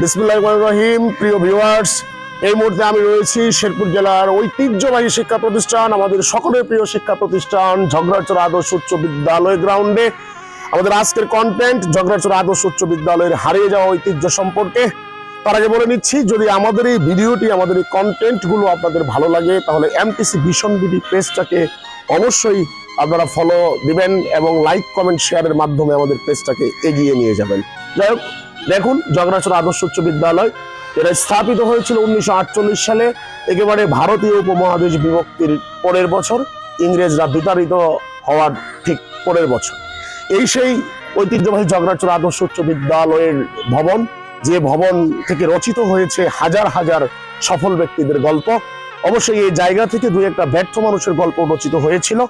বিসমুল্লাহ রহিম। প্রিয় ভিউয়ার্স এই মুহূর্তে আমি রয়েছি শেরপুর জেলার ঐতিহ্যবাহী শিক্ষা প্রতিষ্ঠান, আমাদের সকলের প্রিয় শিক্ষা প্রতিষ্ঠান ঝগড়াচর আদর্শ উচ্চ বিদ্যালয় গ্রাউন্ডে আমাদের আজকের কন্টেন্ট ঝগড়াচড়া আদর্শ উচ্চ বিদ্যালয়ের হারিয়ে যাওয়া ঐতিহ্য সম্পর্কে। তার আগে বলে নিচ্ছি, যদি আমাদের এই ভিডিওটি, আমাদের এই কন্টেন্টগুলো আপনাদের ভালো লাগে, তাহলে এমটিসি ভীষণ বিডি পেজটাকে অবশ্যই আপনারা ফলো দিবেন এবং লাইক কমেন্ট শেয়ারের মাধ্যমে আমাদের পেজটাকে এগিয়ে নিয়ে যাবেন। যাই হোক দেখুন, জগন্নাথ আদর্শ উচ্চ বিদ্যালয় এটা স্থাপিত হয়েছিল উনিশশো সালে, একেবারে ভারতীয় উপমহাদেশ বিভক্তির পরের বছর, ইংরেজরা বিতাড়িত হওয়ার ঠিক পরের বছর। এই সেই ঐতিহ্যবাহী জগন্নাথ আদর্শ উচ্চ বিদ্যালয়ের ভবন, যে ভবন থেকে রচিত হয়েছে হাজার হাজার সফল ব্যক্তিদের গল্প। অবশ্যই এই জায়গা থেকে দুই একটা ব্যর্থ মানুষের গল্প রচিত হয়েছিল।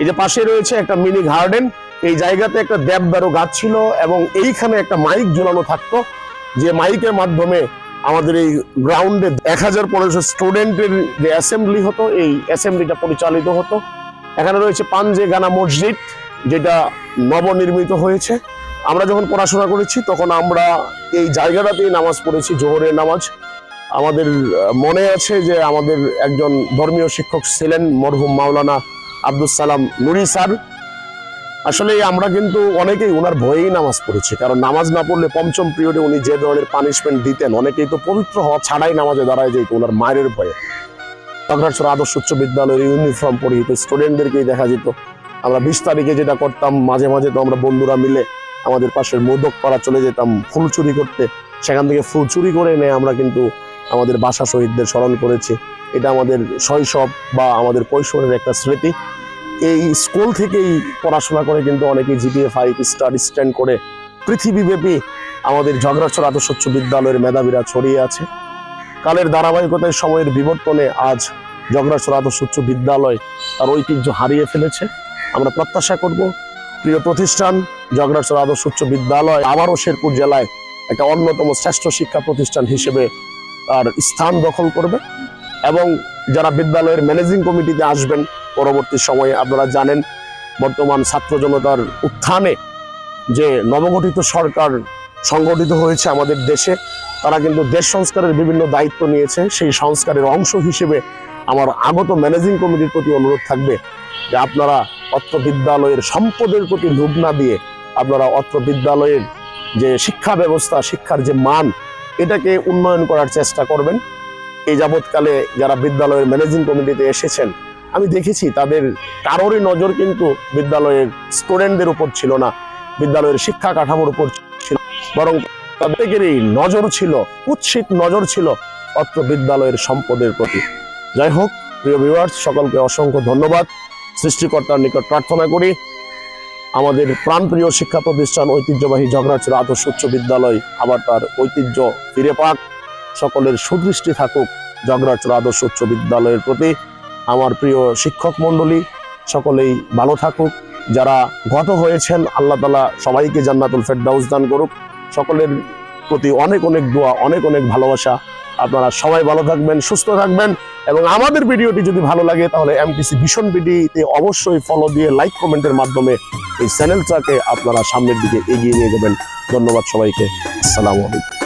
এই যে পাশে রয়েছে একটা মিনি গার্ডেন এই জায়গাতে একটা দেবদারু গাছ ছিল এবং এইখানে একটা মাইক ঝুলানো থাকতো, যে মাইকের মাধ্যমে আমাদের এই গ্রাউন্ডে এক হাজার পনেরোশো স্টুডেন্টের যে অ্যাসেম্বলি হতো, এই অ্যাসেম্বলিটা পরিচালিত হতো। এখানে রয়েছে পাঞ্জে গানা মসজিদ, যেটা নবনির্মিত হয়েছে। আমরা যখন পড়াশোনা করেছি, তখন আমরা এই জায়গাটাতেই নামাজ পড়েছি, জোহরের নামাজ। আমাদের মনে আছে যে আমাদের একজন ধর্মীয় শিক্ষক ছিলেন মরহুম মাওলানা আব্দুল সালাম নুরি স্যার। আসলে আমরা কিন্তু অনেকেই ওনার ভয়েই নামাজ পড়েছি, কারণ নামাজ না পড়লে পঞ্চম পিরিয়ডে উনি যে ধরনের পানিশমেন্ট দিতেন, অনেকেই তো পবিত্র হওয়া ছাড়াই নামাজে দাঁড়ায় যেত ওনার মায়ের ভয়ে। তখন আদর্শ উচ্চ বিদ্যালয়ের ইউনিফর্ম পরিহিত স্টুডেন্টদেরকেই দেখা যেত। আমরা বিশ তারিখে যেটা করতাম, মাঝে মাঝে তো আমরা বন্ধুরা মিলে আমাদের পাশের মোদক পাড়া চলে যেতাম ফুল চুরি করতে। সেখান থেকে ফুল চুরি করে এনে আমরা কিন্তু আমাদের বাসা শহীদদের স্মরণ করেছি। এটা আমাদের শৈশব বা আমাদের কৈশোরের একটা স্মৃতি। এই স্কুল থেকেই পড়াশোনা করে কিন্তু অনেকেই জিপিএ ফাইভ স্টার স্ট্যান্ড করে পৃথিবীব্যাপী আমাদের ঝগড়াছড় আদর্শ উচ্চ বিদ্যালয়ের মেধাবীরা ছড়িয়ে আছে। কালের ধারাবাহিকতায় সময়ের বিবর্তনে আজ জগড়াছড় আদর্শ উচ্চ বিদ্যালয় তার ঐতিহ্য হারিয়ে ফেলেছে। আমরা প্রত্যাশা করব, প্রিয় প্রতিষ্ঠান জগড়াছড় আদর্শ উচ্চ বিদ্যালয় আবারও শেরপুর জেলায় একটা অন্যতম শ্রেষ্ঠ শিক্ষা প্রতিষ্ঠান হিসেবে তার স্থান দখল করবে এবং যারা বিদ্যালয়ের ম্যানেজিং কমিটিতে আসবেন পরবর্তী সময়ে আপনারা জানেন, বর্তমান ছাত্র জনতার উত্থানে যে নবগঠিত সরকার সংগঠিত হয়েছে আমাদের দেশে, তারা কিন্তু দেশ সংস্কারের বিভিন্ন দায়িত্ব নিয়েছে। সেই সংস্কারের অংশ হিসেবে আমার আগত ম্যানেজিং কমিটির প্রতি অনুরোধ থাকবে যে আপনারা অত্র বিদ্যালয়ের সম্পদের প্রতি লোভ না দিয়ে আপনারা অত্র বিদ্যালয়ের যে শিক্ষা ব্যবস্থা, শিক্ষার যে মান, এটাকে উন্নয়ন করার চেষ্টা করবেন। এই যাবৎকালে যারা বিদ্যালয়ের ম্যানেজিং কমিটিতে এসেছেন আমি দেখেছি তাদের কারোরই নজর কিন্তু বিদ্যালয়ের স্টুডেন্টদের উপর ছিল না। বিদ্যালয়ের শিক্ষা কাঠামোর উপর ছিল বরং প্রত্যেকেরই নজর ছিল উৎসিত নজর ছিল অত্র বিদ্যালয়ের সম্পদের প্রতি। যাই হোক, প্রিয় ভিউয়ার্স সকলকে অসংখ্য ধন্যবাদ। সৃষ্টিকর্তার নিকট প্রার্থনা করি, আমাদের প্রাণপ্রিয় শিক্ষা প্রতিষ্ঠান ঐতিহ্যবাহী ঝগড়াচুর আদর্শ উচ্চ বিদ্যালয় আবার তার ঐতিহ্য ফিরে পাক। সকলের সুদৃষ্টি থাকুক ঝগড়াচুর আদর্শ উচ্চ বিদ্যালয়ের প্রতি। আমার প্রিয় শিক্ষক মণ্ডলী, সকলেই ভালো থাকুক। যারা গত হয়েছেন, আল্লাহ তালা সবাইকে জান্নাতুল ফেরদাউস দান করুক। সকলের প্রতি অনেক অনেক দোয়া, অনেক অনেক ভালোবাসা। আপনারা সবাই ভালো থাকবেন, সুস্থ থাকবেন এবং আমাদের ভিডিওটি যদি ভালো লাগে, তাহলে এমটিসি ভীষণ বিডিতে অবশ্যই ফলো দিয়ে লাইক কমেন্টের মাধ্যমে এই চ্যানেলটাকে আপনারা সামনের দিকে এগিয়ে নিয়ে যাবেন। ধন্যবাদ সবাইকে। আসসালামু আলাইকুম।